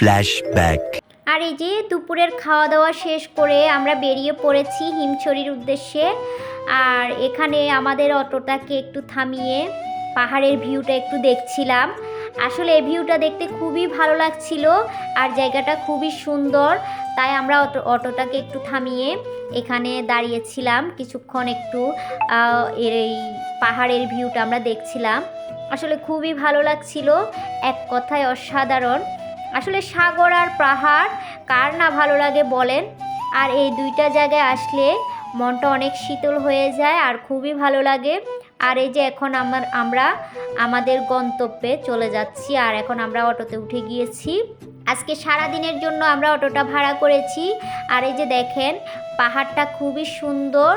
Flashback. আর এই যে দুপুরের খাওয়া দাওয়া শেষ করে আমরা বেরিয়ে পড়েছি হিমছড়ির উদ্দেশ্যে। আর এখানে আমাদের অটোটাকে একটু থামিয়ে পাহাড়ের ভিউটা একটু দেখছিলাম। আসলে এই ভিউটা দেখতে খুবই ভালো লাগছিল আর জায়গাটা খুবই সুন্দর। তাই আমরা অটো, অটোটাকে একটু থামিয়ে এখানে দাঁড়িয়েছিলাম কিছুক্ষণ একটু। এর এই পাহাড়ের ভিউটা আমরা দেখছিলাম। আসলে খুবই ভালো লাগছিল। এক কথায় অসাধারণ। আসলে সাগর আর পাহাড় কার না ভালো লাগে বলেন? আর এই দুইটা জায়গায় আসলে মনটা অনেক শীতল হয়ে যায় আর খুবই ভালো লাগে। আর এই যে এখন আমার, আমরা আমাদের গন্তব্যে চলে যাচ্ছি আর এখন আমরা অটোতে উঠে গিয়েছি। আজকে সারা দিনের জন্য আমরা অটোটা ভাড়া করেছি। আর এই যে দেখেন, পাহাড়টা খুবই সুন্দর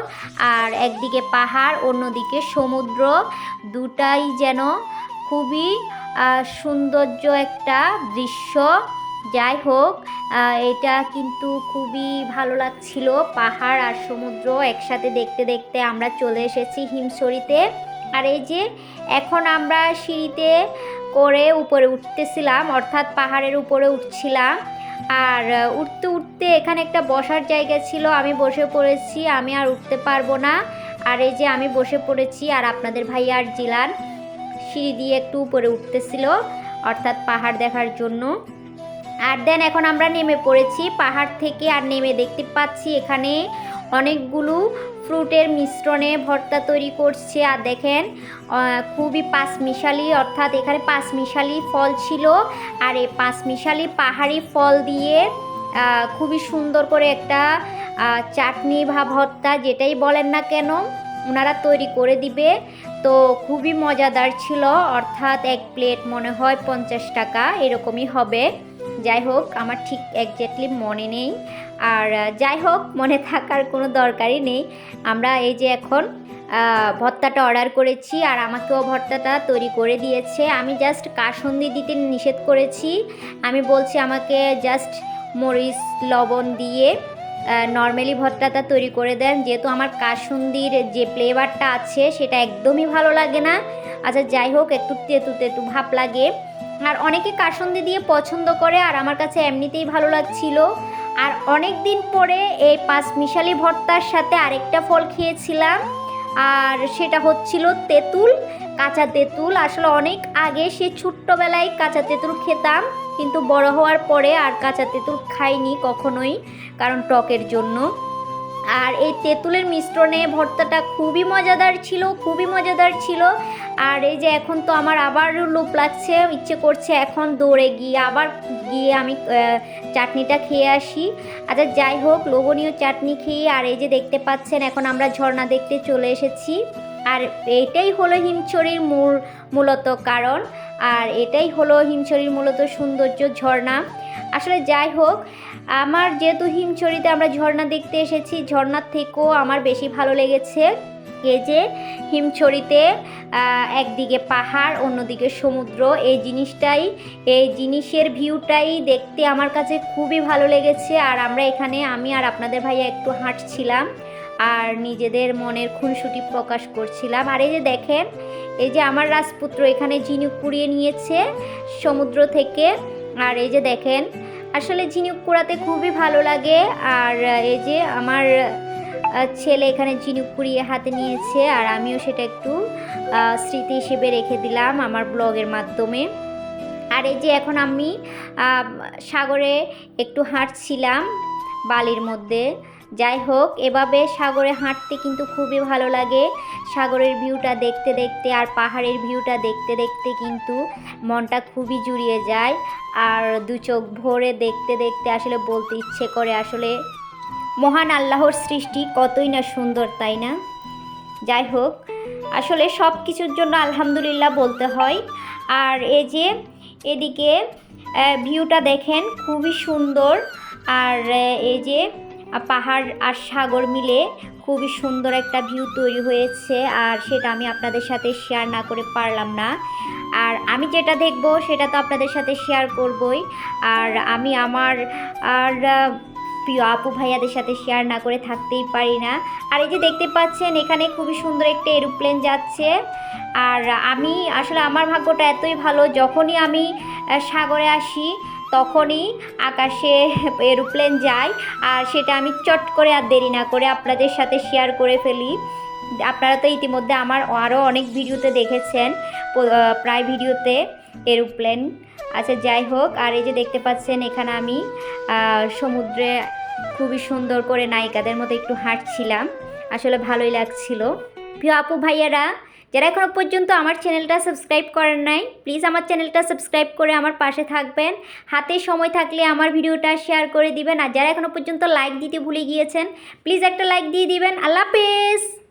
আর একদিকে পাহাড়, অন্যদিকে সমুদ্র। দুটাই যেন খুবই সৌন্দর্য একটা দৃশ্য। যাই হোক এটা কিন্তু খুবই ভালো লাগছিল। পাহাড় আর সমুদ্র একসাথে দেখতে দেখতে আমরা চলে এসেছি হিমসরিতে আর এই যে এখন আমরা সিঁড়িতে করে উপরে উঠতেছিলাম, অর্থাৎ পাহাড়ের উপরে উঠছিলাম। আর উঠতে উঠতে এখানে একটা বসার জায়গা ছিল, আমি বসে পড়েছি, আমি আর উঠতে পারব না। আর এই যে আমি বসে পড়েছি, আর আপনাদের ভাই আর জিলান। সিঁড়ি দিয়ে একটু উপরে উঠতেছিল, অর্থাৎ পাহাড় দেখার জন্য। আর দেন এখন আমরা নেমে পড়েছি, পাহাড় থেকে আর নেমে দেখতে পাচ্ছি এখানে অনেকগুলো ফ্রুটের মিশ্রণে ভর্তা তৈরি করছে। আর দেখেন খুবই পাঁচমিশালি, অর্থাৎ এখানে পাঁচমিশালি ফল ছিল। আর এই পাঁচমিশালি পাহাড়ি ফল দিয়ে খুবই সুন্দর করে একটা চাটনি বা ভর্তা, যেটাই বলেন না কেন, ওনারা তৈরি করে দিবে। তো খুবই মজাদার ছিল। অর্থাৎ এক প্লেট মনে হয় পঞ্চাশ টাকা, এরকমই হবে। যাই হোক, আমার ঠিক একজ্যাক্টলি মনে নেই। আর যাই হোক, মনে থাকার কোনো দরকারই নেই। আমরা এই যে এখন ভর্তাটা অর্ডার করেছি আর আমাকেও ভর্তাটা তৈরি করে দিয়েছে। আমি জাস্ট কাসন্দি দিতে নিষেধ করেছি। আমি বলছি আমাকে জাস্ট মরিচ, লবণ দিয়ে নর্মালি ভর্তাটা তৈরি করে দেন। যেহেতু আমার কাসুন্দির যে ফ্লেভারটা আছে, সেটা একদমই ভালো লাগে না। আচ্ছা যাই হোক, একটু তেতু তেতু ভাব লাগে। আর অনেকে কাসুন্দি দিয়ে পছন্দ করে, আর আমার কাছে এমনিতেই ভালো লাগছিল। আর অনেক দিন পরে এই পাঁচ মিশালি ভর্তার সাথে আরেকটা ফল খেয়েছিলাম। আর সেটা হচ্ছিল তেঁতুল, কাঁচা তেঁতুল। আসলে অনেক আগে সে ছোট্টবেলায় কাঁচা তেঁতুল খেতাম, কিন্তু বড় হওয়ার পরে আর কাঁচা তেঁতুল খাইনি কখনোই, কারণ টকের জন্য। আর এই তেঁতুলের মিশ্রণে ভর্তাটা খুবই মজাদার ছিল, খুবই মজাদার ছিল। আর এই যে এখন তো আমার আবার লোভ লাগছে, ইচ্ছে করছে এখন দৌড়ে গিয়ে আবার গিয়ে আমি চাটনিটা খেয়ে আসি। আচ্ছা যাই হোক, লোভনীয় চাটনি খেয়ে আর এই যে দেখতে পাচ্ছেন, এখন আমরা ঝর্ণা দেখতে চলে এসেছি। আর এটাই হলো হিমছড়ির মূল, মূলত কারণ। আর এটাই হলো হিমছড়ির মূলত সৌন্দর্য ঝর্ণা। আসলে যাই হোক আমার যেহেতু হিমছড়িতে আমরা ঝর্ণা দেখতে এসেছি, ঝর্ণার থেকেও আমার বেশি ভালো লেগেছে এই যে হিমছড়িতে একদিকে পাহাড়, অন্যদিকে সমুদ্র। এই জিনিসটাই, এই জিনিসের ভিউটাই দেখতে আমার কাছে খুবই ভালো লেগেছে। আর আমরা এখানে, আমি আর আপনাদের ভাইয়া একটু হাঁটছিলাম আর নিজেদের মনের খুনসুটি প্রকাশ করছিলাম। আর এই যে দেখেন, এই যে আমার রাজপুত্র এখানে ঝিনুক কুড়িয়ে নিয়েছে সমুদ্র থেকে। আর এই যে দেখেন আসলে ঝিনুক কুড়াতে খুবই ভালো লাগে। আর এই যে আমার ছেলে এখানে ঝিনুক কুড়িয়ে হাতে নিয়েছে, আর আমিও সেটা একটু স্মৃতি হিসেবে রেখে দিলাম আমার ব্লগের মাধ্যমে। আর এই যে এখন আমি সাগরে একটু হাঁটছিলাম বালির মধ্যে। যাই হোক, এভাবে সাগরে হাঁটতে কিন্তু খুবই ভালো লাগে। সাগরের ভিউটা দেখতে দেখতে আর পাহাড়ের ভিউটা দেখতে দেখতে কিন্তু মনটা খুবই জুড়িয়ে যায়। আর দু চোখ ভরে দেখতে দেখতে আসলে বলতে ইচ্ছে করে আসলে মহান আল্লাহর সৃষ্টি কতই না সুন্দর, তাই না? যাই হোক, আসলে সব কিছুর জন্য আলহামদুলিল্লাহ বলতে হয়। আর এই যে এদিকে ভিউটা দেখেন, খুবই সুন্দর। আর এই যে পাহাড় আর সাগর মিলে খুবই সুন্দর একটা ভিউ তৈরি হয়েছে, আর সেটা আমি আপনাদের সাথে শেয়ার না করে পারলাম না। আর আমি যেটা দেখব, সেটা তো আপনাদের সাথে শেয়ার করবই। আর আমি আমার, আর প্রিয় আপু ভাইয়াদের সাথে শেয়ার না করে থাকতেই পারি না। আর এই যে দেখতে পাচ্ছেন, এখানে খুবই সুন্দর একটা এরোপ্লেন যাচ্ছে। আর আমি, আসলে আমার ভাগ্যটা এতই ভালো, যখনই আমি সাগরে আসি তখনই আকাশে এরোপ্লেন যায় আর সেটা আমি চট করে আর দেরি না করে আপনাদের সাথে শেয়ার করে ফেলি। আপনারা তো ইতিমধ্যে আমার আরও অনেক ভিডিওতে দেখেছেন প্রায় ভিডিওতে এরোপ্লেন। আচ্ছা যাই হোক, আর এই যে দেখতে পাচ্ছেন এখানে আমি সমুদ্রে খুবই সুন্দর করে নায়িকাদের মতো একটু হাঁটছিলাম। আসলে ভালোই লাগছিল। প্রিয় আপু ভাইয়ারা যারা এখনও পর্যন্ত আমার চ্যানেলটা সাবস্ক্রাইব করেন নাই প্লিজ আমার চ্যানেলটা সাবস্ক্রাইব করে আমার পাশে থাকবেন। হাতে সময় থাকলে আমার ভিডিওটা শেয়ার করে দিবেন। আর যারা এখনও পর্যন্ত লাইক দিতে ভুলে গিয়েছেন প্লিজ একটা লাইক দিয়ে দিবেন। আল্লাহ হাফেজ!